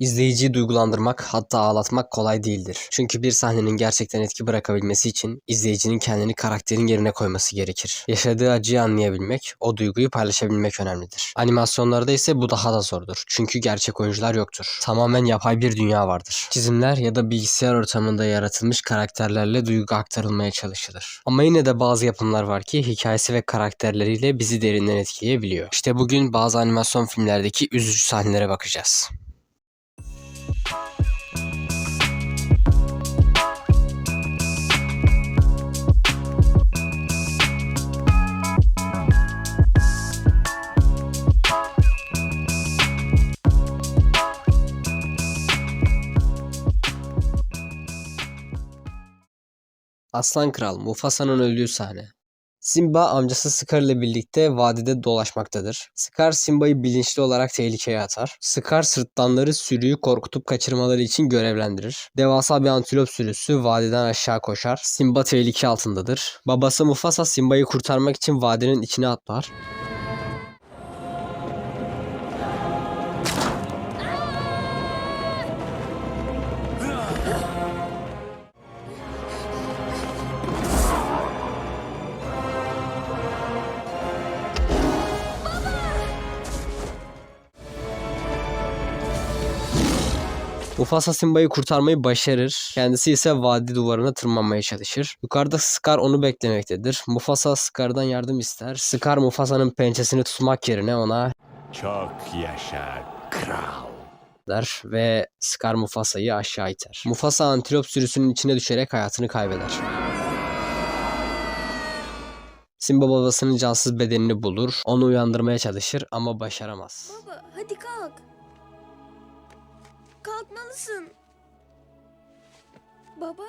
İzleyiciyi duygulandırmak hatta ağlatmak kolay değildir. Çünkü bir sahnenin gerçekten etki bırakabilmesi için izleyicinin kendini karakterin yerine koyması gerekir. Yaşadığı acıyı anlayabilmek, o duyguyu paylaşabilmek önemlidir. Animasyonlarda ise bu daha da zordur. Çünkü gerçek oyuncular yoktur. Tamamen yapay bir dünya vardır. Çizimler ya da bilgisayar ortamında yaratılmış karakterlerle duygu aktarılmaya çalışılır. Ama yine de bazı yapımlar var ki hikayesi ve karakterleriyle bizi derinden etkileyebiliyor. İşte bugün bazı animasyon filmlerdeki üzücü sahnelere bakacağız. Aslan Kral Mufasa'nın öldüğü sahne. Simba amcası Scar ile birlikte vadide dolaşmaktadır. Scar Simba'yı bilinçli olarak tehlikeye atar. Scar sırtlanları sürüyü korkutup kaçırmaları için görevlendirir. Devasa bir antilop sürüsü vadiden aşağı koşar. Simba tehlike altındadır. Babası Mufasa Simba'yı kurtarmak için vadinin içine atlar. Mufasa Simba'yı kurtarmayı başarır. Kendisi ise vadi duvarına tırmanmaya çalışır. Yukarıda Scar onu beklemektedir. Mufasa Scar'dan yardım ister. Scar Mufasa'nın pençesini tutmak yerine ona Çok yaşa kral. der ve Scar Mufasa'yı aşağı iter. Mufasa antilop sürüsünün içine düşerek hayatını kaybeder. Simba babasının cansız bedenini bulur, onu uyandırmaya çalışır ama başaramaz. Baba hadi kalk. Kalkmalısın. Baba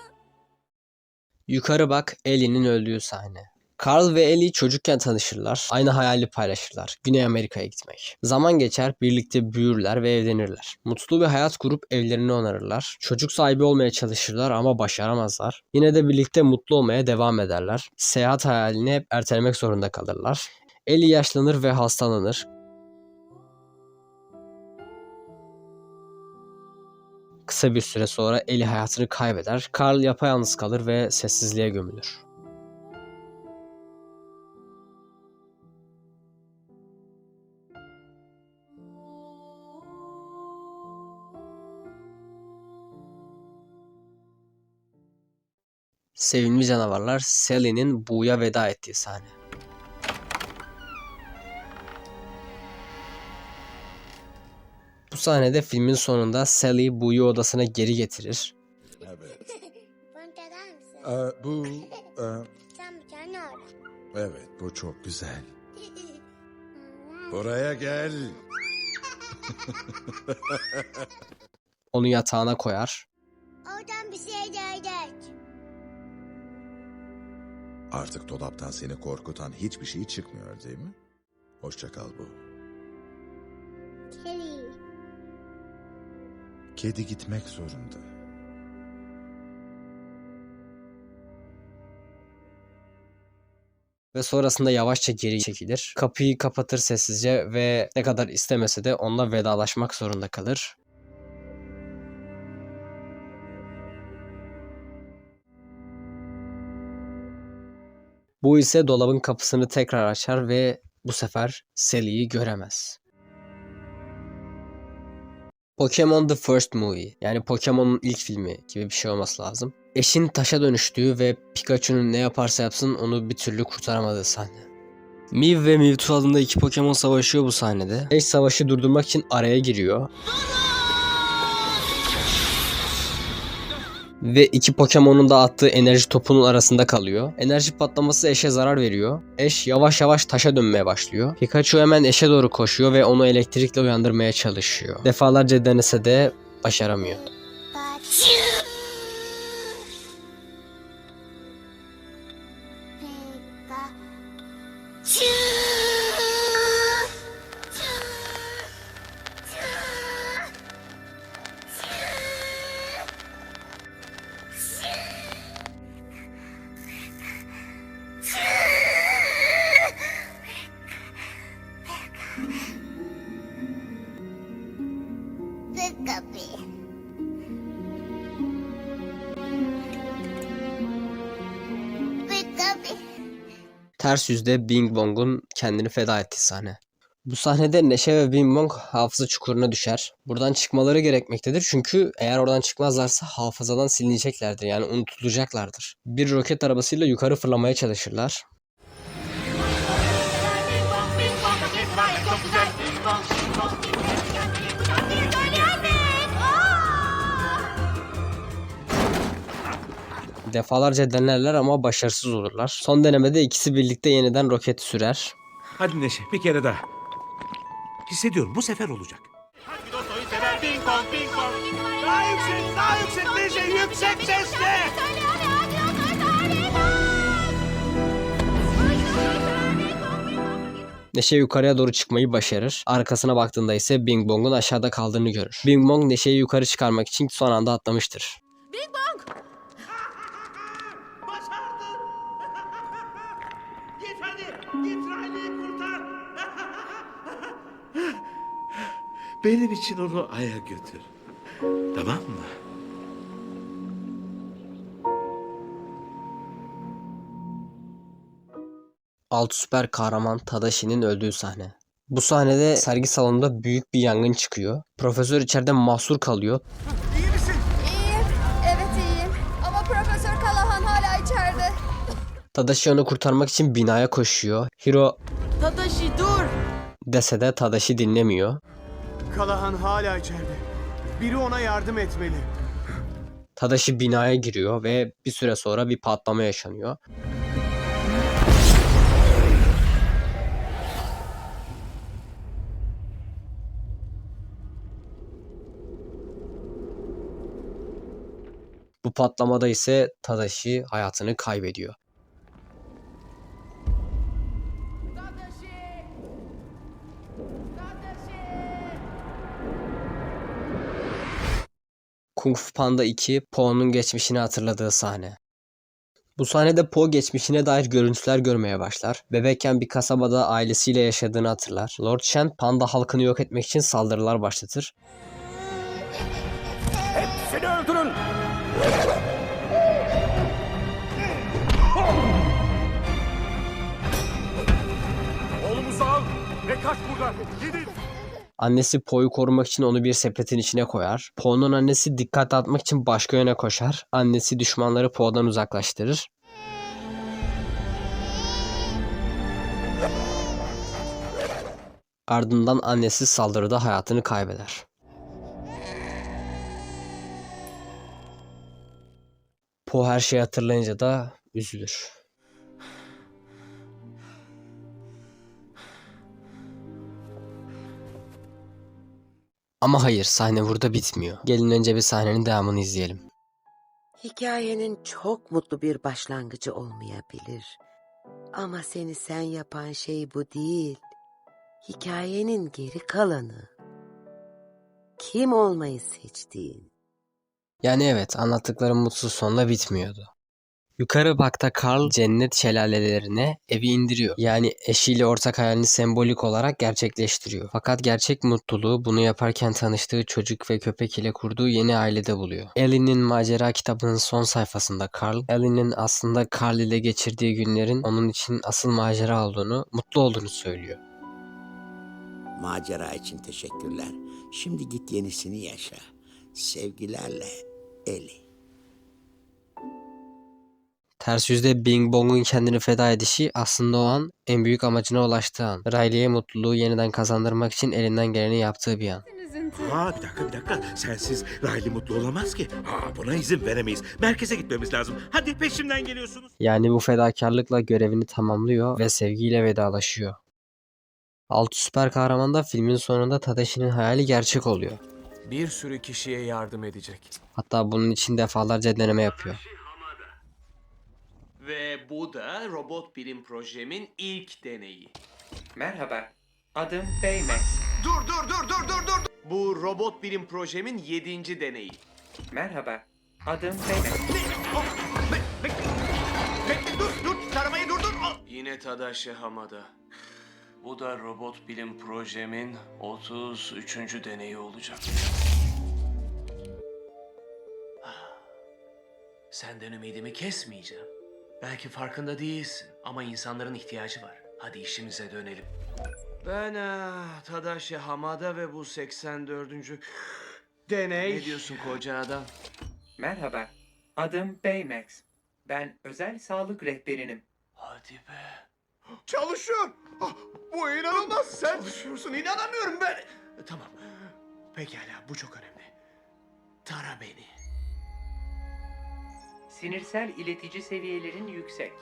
Yukarı bak Ellie'nin öldüğü sahne. Carl ve Ellie çocukken tanışırlar. Aynı hayali paylaşırlar. Güney Amerika'ya gitmek. Zaman geçer, birlikte büyürler ve evlenirler. Mutlu bir hayat kurup evlerini onarırlar. Çocuk sahibi olmaya çalışırlar ama başaramazlar. Yine de birlikte mutlu olmaya devam ederler. Seyahat hayalini hep ertelemek zorunda kalırlar. Ellie yaşlanır ve hastalanır. Kısa bir süre sonra Ellie hayatını kaybeder. Carl yapayalnız kalır ve sessizliğe gömülür. Sevimli canavarlar Sally'nin Bu'ya veda ettiği sahne. Sahnede filmin sonunda Sally Bu'yu odasına geri getirir. Evet. Ee, bu... e, Sen bir tane ara. evet bu çok güzel. Buraya gel. Onu yatağına koyar. Oradan bir şey dedik. Artık dolaptan seni korkutan hiçbir şey çıkmıyor değil mi? Hoşça kal bu. Kelly. Kedi gitmek zorunda. Ve sonrasında yavaşça geri çekilir. Kapıyı kapatır sessizce ve ne kadar istemese de onunla vedalaşmak zorunda kalır. Bu ise dolabın kapısını tekrar açar ve bu sefer Sally'yi göremez. Pokemon The First Movie yani Pokemon'un ilk filmi gibi bir şey olması lazım. Eşin taşa dönüştüğü ve Pikachu'nun ne yaparsa yapsın onu bir türlü kurtaramadığı sahne. Mew ve Mewtwo adında iki Pokemon savaşıyor bu sahnede. Eş savaşı durdurmak için araya giriyor. Ve iki Pokemon'un da attığı enerji topunun arasında kalıyor. Enerji patlaması eşe zarar veriyor. Eş yavaş yavaş taşa dönmeye başlıyor. Pikachu hemen eşe doğru koşuyor ve onu elektrikle uyandırmaya çalışıyor. Defalarca denese de başaramıyor. Pika Ters yüzde Bing Bong'un kendini feda ettiği sahne. Bu sahnede Neşe ve Bing Bong hafıza çukuruna düşer. Buradan çıkmaları gerekmektedir çünkü eğer oradan çıkmazlarsa hafızadan silineceklerdir yani unutulacaklardır. Bir roket arabasıyla yukarı fırlamaya çalışırlar. Defalarca denerler ama başarısız olurlar. Son denemede ikisi birlikte yeniden roket sürer. Hadi Neşe bir kere daha. Hissediyorum bu sefer olacak. Daha yüksek, daha yüksek Neşe, yüksek sesle. Neşe yukarıya doğru çıkmayı başarır. Arkasına baktığında ise Bing Bong'un aşağıda kaldığını görür. Bing Bong Neşe'yi yukarı çıkarmak için son anda atlamıştır. Başardın. Git Riley'i kurtar. Benim için onu Ay'a götür. Tamam mı? Alt süper kahraman Tadashi'nin öldüğü sahne. Bu sahnede sergi salonunda büyük bir yangın çıkıyor. Profesör içeride mahsur kalıyor. Tadashi onu kurtarmak için binaya koşuyor. Hiro Tadashi dur. dese de Tadashi dinlemiyor. Kalahan hala içeride. Biri ona yardım etmeli. Tadashi binaya giriyor ve bir süre sonra bir patlama yaşanıyor. Bu patlamada ise Tadashi hayatını kaybediyor. Kung Fu Panda 2 Po'nun geçmişini hatırladığı sahne. Bu sahnede Po geçmişine dair görüntüler görmeye başlar. Bebekken bir kasabada ailesiyle yaşadığını hatırlar. Lord Shen panda halkını yok etmek için saldırılar başlatır. Hepsini öldürün. Oğlumuzu al ve kaç buradan. Gidin. Annesi Po'yu korumak için onu bir sepetin içine koyar. Po'nun annesi dikkat dağıtmak için başka yöne koşar. Annesi düşmanları Po'dan uzaklaştırır. Ardından annesi saldırıda hayatını kaybeder. Po her şeyi hatırlayınca da üzülür. Ama hayır sahne burada bitmiyor. Gelin önce bir sahnenin devamını izleyelim. Hikayenin çok mutlu bir başlangıcı olmayabilir. Ama seni sen yapan şey bu değil. Hikayenin geri kalanı. Kim olmayı seçtiğin. Yani evet anlattıklarım mutsuz sonla bitmiyordu. Yukarı bakta Carl cennet şelalelerine evi indiriyor. Yani eşiyle ortak hayalini sembolik olarak gerçekleştiriyor. Fakat gerçek mutluluğu bunu yaparken tanıştığı çocuk ve köpek ile kurduğu yeni ailede buluyor. Ellie'nin macera kitabının son sayfasında Carl, Ellie'nin aslında Carl ile geçirdiği günlerin onun için asıl macera olduğunu, mutlu olduğunu söylüyor. Macera için teşekkürler. Şimdi git yenisini yaşa. Sevgilerle Eli. Ters yüzde Bing Bong'un kendini feda edişi aslında o an en büyük amacına ulaştığı an. Riley'e mutluluğu yeniden kazandırmak için elinden geleni yaptığı bir an. Ha bir dakika bir dakika. Sensiz Riley mutlu olamaz ki. Ha buna izin veremeyiz. Merkeze gitmemiz lazım. Hadi peşimden geliyorsunuz. Yani bu fedakarlıkla görevini tamamlıyor ve sevgiyle vedalaşıyor. Altı süper kahraman da filmin sonunda Tadashi'nin hayali gerçek oluyor. Bir sürü kişiye yardım edecek. Hatta bunun için defalarca deneme yapıyor. Ve bu da robot bilim projemin ilk deneyi. Merhaba, adım Baymax. Dur, dur, dur, dur, dur, dur. Bu robot bilim projemin yedinci deneyi. Merhaba, adım Baymax. Bekle, dur, dur. Taramayı durdur. Al. Yine Tadashi Hamada. Bu da robot bilim projemin 33. deneyi olacak. Senden ümidimi kesmeyeceğim. Belki farkında değilsin ama insanların ihtiyacı var. Hadi işimize dönelim. Ben ah, Tadashi Hamada ve bu 84. deney. Ne diyorsun koca adam? Merhaba. Adım Baymax. Ben özel sağlık rehberinim. Hadi be. Çalışıyor. Ah, bu inanılmaz. Sen düşüyorsun. İnanamıyorum ben. Tamam. Pekala bu çok önemli. Tara beni. Sinirsel iletici seviyelerin yüksek.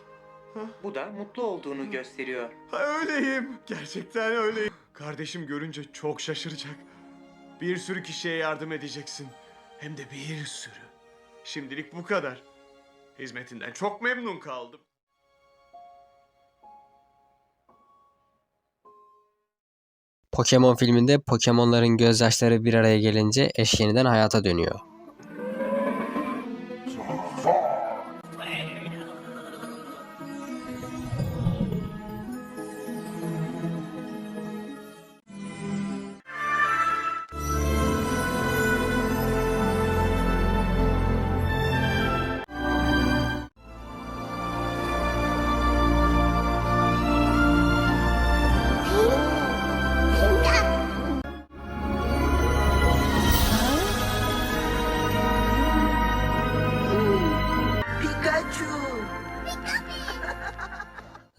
Bu da mutlu olduğunu gösteriyor. Ha, öyleyim. Gerçekten öyleyim. Kardeşim görünce çok şaşıracak. Bir sürü kişiye yardım edeceksin. Hem de bir sürü. Şimdilik bu kadar. Hizmetinden çok memnun kaldım. Pokemon filminde Pokemon'ların gözyaşları bir araya gelince eş yeniden hayata dönüyor.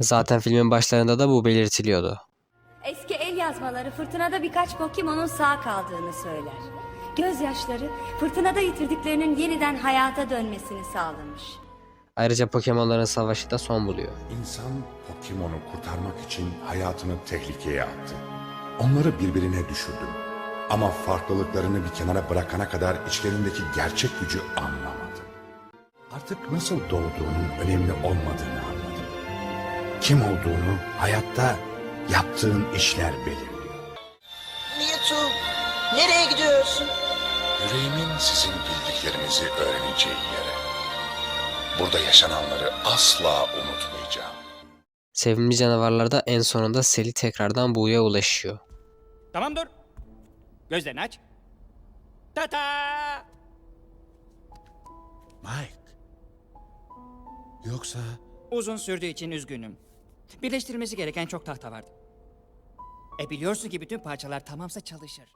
Zaten filmin başlarında da bu belirtiliyordu. Eski el yazmaları fırtınada birkaç Pokemon'un sağ kaldığını söyler. Gözyaşları fırtınada yitirdiklerinin yeniden hayata dönmesini sağlamış. Ayrıca Pokemon'ların savaşı da son buluyor. İnsan Pokemon'u kurtarmak için hayatını tehlikeye attı. Onları birbirine düşürdü. Ama farklılıklarını bir kenara bırakana kadar içlerindeki gerçek gücü anlamadı. Artık nasıl doğduğunun önemli olmadığını anladı. Kim olduğunu hayatta yaptığın işler belirliyor. Mewtwo, nereye gidiyorsun? Yüreğimin sizin bildiklerinizi öğreneceği yere. Burada yaşananları asla unutmayacağım. Sevimli canavarlar da en sonunda Sel'i tekrardan Bu'ya ulaşıyor. Tamam dur. Gözlerini aç. Tata! Mike. Yoksa Uzun sürdüğü için üzgünüm. Birleştirilmesi gereken çok tahta vardı. E biliyorsun ki bütün parçalar tamamsa çalışır.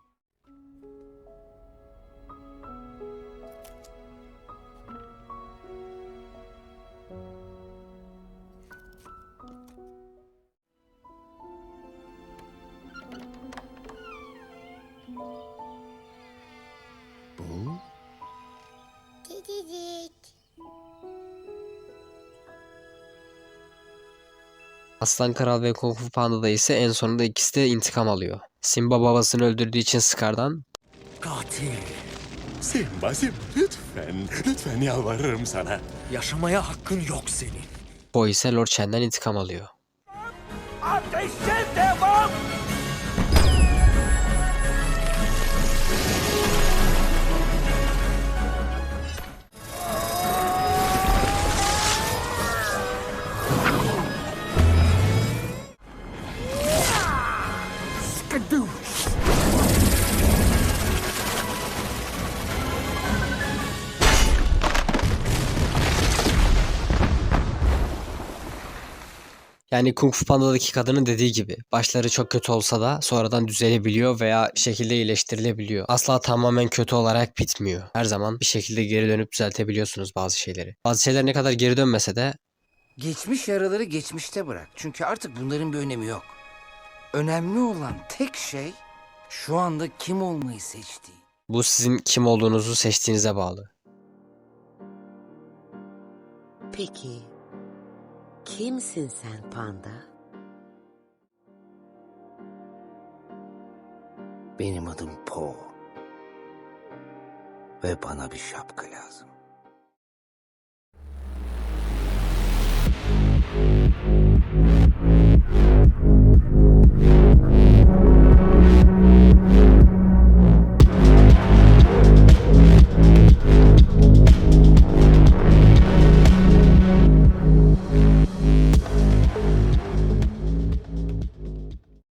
Aslan Kral ve Kung Fu Panda'da ise en sonunda ikisi de intikam alıyor. Simba babasını öldürdüğü için Scar'dan, Katil. Simba Simba lütfen, lütfen yalvarırım sana. Yaşamaya hakkın yok senin. Bo ise Lord Shen'den intikam alıyor. Ateşe devam! Yani Kung Fu Panda'daki kadının dediği gibi başları çok kötü olsa da sonradan düzelebiliyor veya bir şekilde iyileştirilebiliyor. Asla tamamen kötü olarak bitmiyor. Her zaman bir şekilde geri dönüp düzeltebiliyorsunuz bazı şeyleri. Bazı şeyler ne kadar geri dönmese de Geçmiş yaraları geçmişte bırak. Çünkü artık bunların bir önemi yok. Önemli olan tek şey şu anda kim olmayı seçtiğin. bu sizin kim olduğunuzu seçtiğinize bağlı. Peki, kimsin sen panda? Benim adım Po. Ve bana bir şapka lazım.